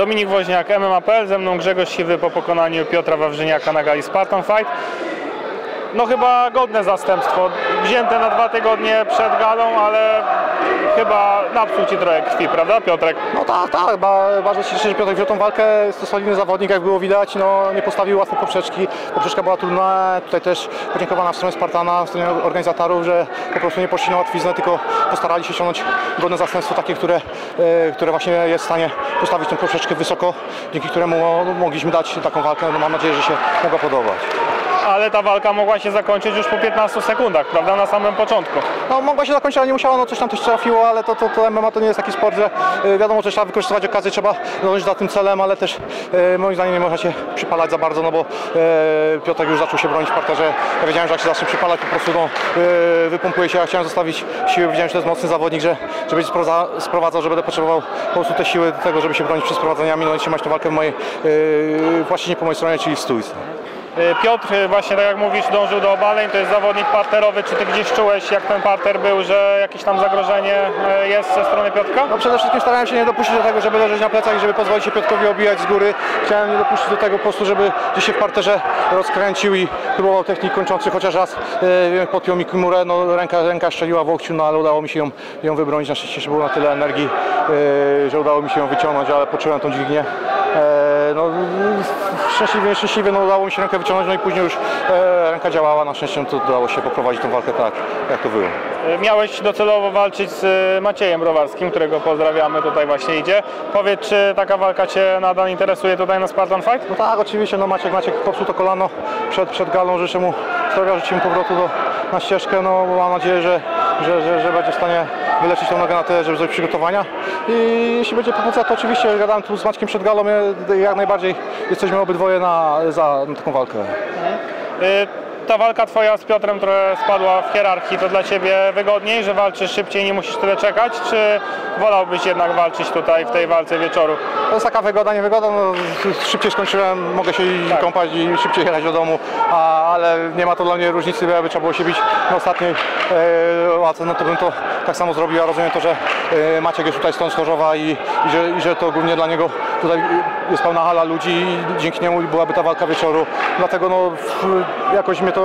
Dominik Woźniak, MMA.pl, ze mną Grzegorz Siwy po pokonaniu Piotra Wawrzyniaka na gali Spartan Fight. No chyba godne zastępstwo, wzięte na dwa tygodnie przed galą, ale chyba napsuł Ci trochę krwi, prawda Piotrek? No tak, tak, ba, bardzo się cieszę, że Piotr wziął tą walkę, jest to solidny zawodnik, jak było widać, no nie postawił łatwo poprzeczki, poprzeczka była trudna, tutaj też podziękowana w stronę Spartana, w stronę organizatorów, że po prostu nie poszli na łatwiznę, tylko postarali się ściągnąć godne zastępstwo, takie, które, e, które właśnie jest w stanie postawić tą poprzeczkę wysoko, dzięki któremu mogliśmy dać taką walkę, no mam nadzieję, że się mogła podobać. Ale ta walka mogła się zakończyć już po 15 sekundach, prawda, na samym początku. No mogła się zakończyć, ale nie musiała, no coś tam też trafiło, ale to, to, to MMA to nie jest taki sport, że y, wiadomo, że trzeba wykorzystywać okazję, trzeba dążyć za tym celem, ale też y, moim zdaniem nie można się przypalać za bardzo, no bo y, już zaczął się bronić w parterze, ja wiedziałem, że jak się zacznie przypalać, po prostu no, y, wypompuje się, ja chciałem zostawić siły, wiedziałem, że to jest mocny zawodnik, że, że będzie sprowadza, sprowadzał, że będę potrzebował po prostu te siły do tego, żeby się bronić przed sprowadzeniami, no i trzymać tę walkę w mojej, y, właśnie nie po mojej stronie, czyli w stójce. Y, Piotr, y, właśnie tak jak mówisz, dążył do obaleń, to jest zawodnik parterowy. Czy ty gdzieś czułeś, jak ten parter był, że jakieś tam zagrożenie y, jest ze strony Piotrka? No przede wszystkim starałem się nie dopuścić do tego, żeby leżeć na plecach i żeby pozwolić się Piotrkowi obijać z góry. Chciałem nie dopuścić do tego po prostu, żeby gdzieś się w parterze rozkręcił i próbował technik kończący, chociaż raz e, podpiął mi kimurę, no ręka, ręka szczeliła w łokciu, no ale udało mi się ją, ją wybronić. Na szczęście było na tyle energii, że udało mi się ją wyciągnąć, ale poczułem tą dźwignię. E, no, szczęśliwie, szczęśliwie no, udało mi się rękę wyciągnąć, no i później już e, ręka działała, na szczęście to udało się poprowadzić tą walkę tak, jak to było. Y, Miałeś docelowo walczyć z y, Maciejem Browarskim, którego pozdrawiamy, tutaj właśnie idzie. Powiedz, czy taka walka Cię nadal interesuje tutaj na Spartan Fight? No tak, oczywiście, no Maciek, Maciek popsuł to kolano przed, przed galą, życzę mu zdrowia, życzę mu powrotu do, na ścieżkę, no mam nadzieję, że, że, że, że będzie w stanie wyleczyć tą nogę na tyle, żeby zrobić przygotowania i jeśli będzie propozycja, to oczywiście gadałem tu z Maćkiem przed galą, ja- jak najbardziej jesteśmy obydwoje na, za taką walkę. Y, Ta walka Twoja z Piotrem trochę spadła w hierarchii, to dla Ciebie wygodniej, że walczysz szybciej, nie musisz tyle czekać, czy wolałbyś jednak walczyć tutaj w tej walce wieczoru? To jest taka wygoda, niewygoda, no, szybciej skończyłem, mogę się Tak. kąpać i szybciej jechać do domu, a, ale nie ma to dla mnie różnicy, bo jakby trzeba było się bić na ostatniej e, no to bym to tak samo zrobił, ja rozumiem to, że e, Maciek jest tutaj stąd z Chorzowa i, i, że, i że to głównie dla niego tutaj jest pełna hala ludzi i dzięki niemu byłaby ta walka wieczoru, dlatego no jakoś mnie to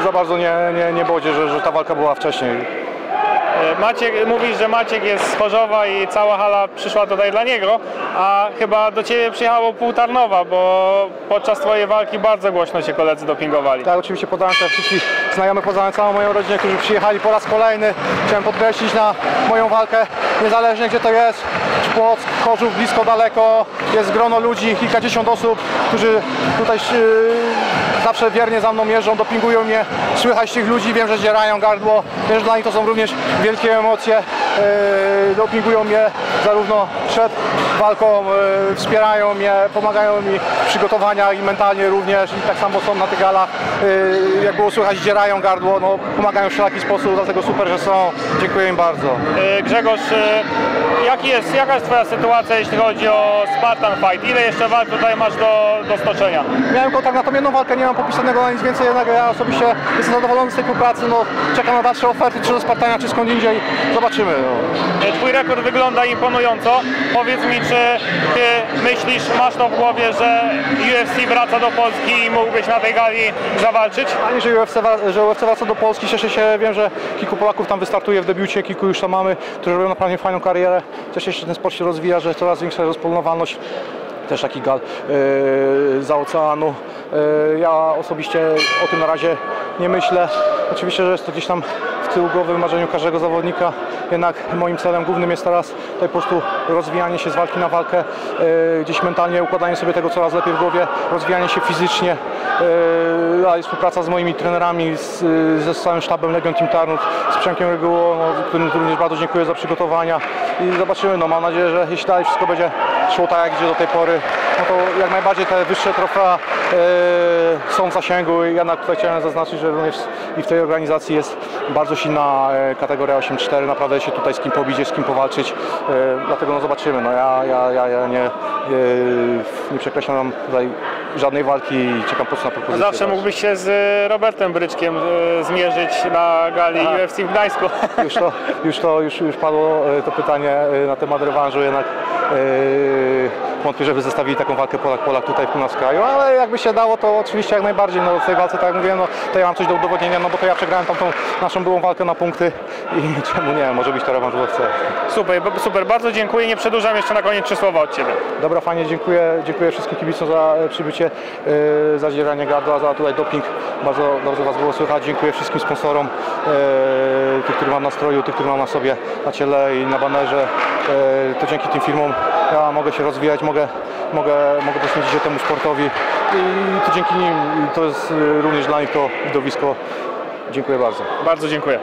e, za bardzo nie, nie, nie bodzi, że, że ta walka była wcześniej. Y, Maciek, mówisz, że Maciek jest z Chorzowa i cała hala przyszła tutaj dla niego, a chyba do Ciebie przyjechało pół Tarnowa, bo podczas Twojej walki bardzo głośno się koledzy dopingowali. Tak, oczywiście podałem też wszystkich znajomych, poznałem całą moją rodzinę, którzy przyjechali po raz kolejny. Chciałem podkreślić na moją walkę, niezależnie gdzie to jest, czy Płock, Chorzów, blisko, daleko, jest grono ludzi, kilkadziesiąt osób, którzy tutaj yy, zawsze wiernie za mną jeżdżą, dopingują mnie, słychać tych ludzi, wiem, że zdzierają gardło, wiem, że dla nich to są również wielkie emocje, yy, dopingują mnie zarówno przed walką, yy, wspierają mnie, pomagają mi w przygotowaniach i mentalnie również. I tak samo są na tych galach, jak było słychać, zdzierają gardło, no, pomagają w wszelaki sposób, dlatego super, że są, dziękuję im bardzo. Y, Grzegorz, y, jaki jest, jaka jest Twoja sytuacja, jeśli chodzi o Spartan Fight? Ile jeszcze walk tutaj masz do, do stoczenia? Miałem kontakt na tą jedną walkę, nie mam popisanego na nic więcej, jednak ja osobiście jestem zadowolony z tej współpracy, no, czekam na dalsze oferty, czy do Spartania, czy skąd indziej, zobaczymy. No. Y, Twój rekord wygląda imponująco. Powiedz mi, czy Ty myślisz, masz to w głowie, że UFC wraca do Polski i mógłbyś na tej gali zawalczyć? Fajnie, że UFC, że UFC wraca do Polski, cieszę się, wiem, że kilku Polaków tam wystartuje w debiucie, kilku już tam mamy, którzy robią naprawdę fajną karierę. Cieszę się, że ten sport się rozwija, że coraz większa rozpoznawalność też taki gal yy, za oceanu. Yy, ja osobiście o tym na razie nie myślę. Oczywiście, że jest to gdzieś tam w tyłu głowy w marzeniu każdego zawodnika. Jednak moim celem głównym jest teraz tutaj po prostu rozwijanie się z walki na walkę, yy, gdzieś mentalnie układanie sobie tego coraz lepiej w głowie, rozwijanie się fizycznie, yy, a i współpraca z moimi trenerami, ze całym sztabem Legion Team Tarnów, z Przemkiem Reguło, no, którym również bardzo dziękuję za przygotowania. I zobaczymy, no mam nadzieję, że jeśli dalej wszystko będzie szło tak jak idzie do tej pory, no to jak najbardziej te wyższe trofea e, są w zasięgu. I jednak tutaj chciałem zaznaczyć, że również i w tej organizacji jest bardzo silna e, kategoria 8-4, naprawdę się tutaj z kim pobić, jest z kim powalczyć, e, dlatego no zobaczymy, no ja, ja, ja, ja nie, e, nie przekreślam tutaj żadnej walki i czekam po prostu na propozycję. Zawsze mógłbyś się z Robertem Bryczkiem y, zmierzyć na gali UFC w Gdańsku. już to, już to już, już padło e, to pytanie e, na temat rewanżu, jednak wątpię, żeby zestawili taką walkę Polak-Polak tutaj u nas w kraju, ale jakby się dało, to oczywiście jak najbardziej. No, w tej walce, tak jak mówiłem, no, to ja mam coś do udowodnienia, no bo to ja przegrałem tamtą naszą byłą walkę na punkty i czemu nie, może być to rewanż w UFC. Super, super, bardzo dziękuję. Nie przedłużam jeszcze na koniec trzy słowa od Ciebie. Dobra, fajnie, dziękuję, dziękuję wszystkim kibicom za e, przybycie, e, za zdzieranie gardła, za tutaj doping. Bardzo dobrze Was było słychać. Dziękuję wszystkim sponsorom, e, tych, których mam na stroju, tych, których mam na sobie, na ciele i na banerze. E, to dzięki tym firmom ja mogę się rozwijać, mogę, mogę, mogę poświęcić się temu sportowi i to dzięki nim to jest e, również dla nich to widowisko. Dziękuję bardzo. Bardzo dziękuję.